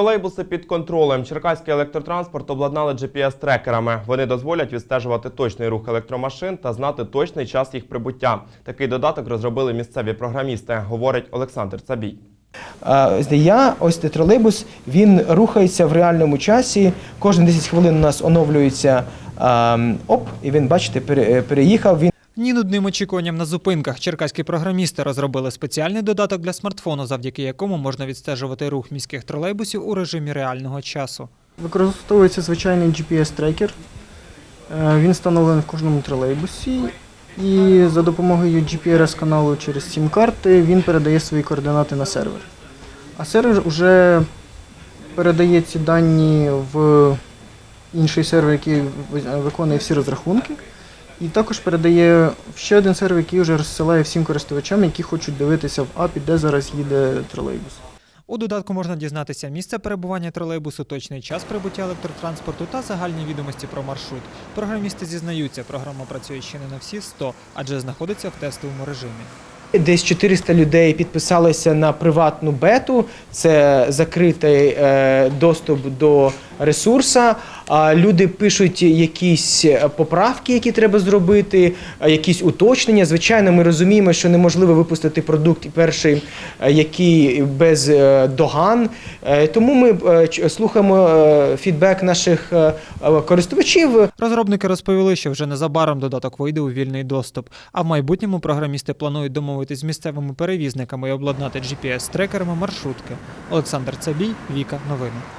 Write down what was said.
Тролейбуси під контролем. Черкаський електротранспорт обладнали GPS-трекерами. Вони дозволять відстежувати точний рух електромашин та знати точний час їх прибуття. Такий додаток розробили місцеві програмісти, говорить Олександр Цабій. Я, ось цей тролейбус, він рухається в реальному часі. Кожні 10 хвилин у нас оновлюється оп, і він, бачите, пере- переїхав. Він Ні нудним очікуванням на зупинках черкаські програмісти розробили спеціальний додаток для смартфону, завдяки якому можна відстежувати рух міських тролейбусів у режимі реального часу. Використовується звичайний GPS-трекер. Е, Він встановлений в кожному тролейбусі. І за допомогою GPS-каналу через сім-карти він передає свої координати на сервер. А сервер вже передає ці дані в інший сервер, який виконує всі розрахунки. І також передає ще один сервер, який вже розсилає всім користувачам, які хочуть дивитися в апі, де зараз їде тролейбус. У додатку можна дізнатися місце перебування тролейбусу, точний час прибуття електротранспорту та загальні відомості про маршрут. Програмісти зізнаються, програма працює ще не на всі 100, адже знаходиться в тестовому режимі. десь 400 людей підписалися на приватну бету. Це закритий е, доступ до ресурса. Люди пишуть якісь е, поправки, які треба зробити, е, якісь уточнення. Звичайно, ми розуміємо, що неможливо випустити продукт перший, е, який без доган. Тому ми слухаємо фідбек наших користувачів. Розробники розповіли, що вже незабаром додаток вийде у вільний доступ. А в майбутньому програмісти планують домовитись з місцевими перевізниками і обладнати GPS-трекерами маршрутки. Олександр Цабій, Віка, новини.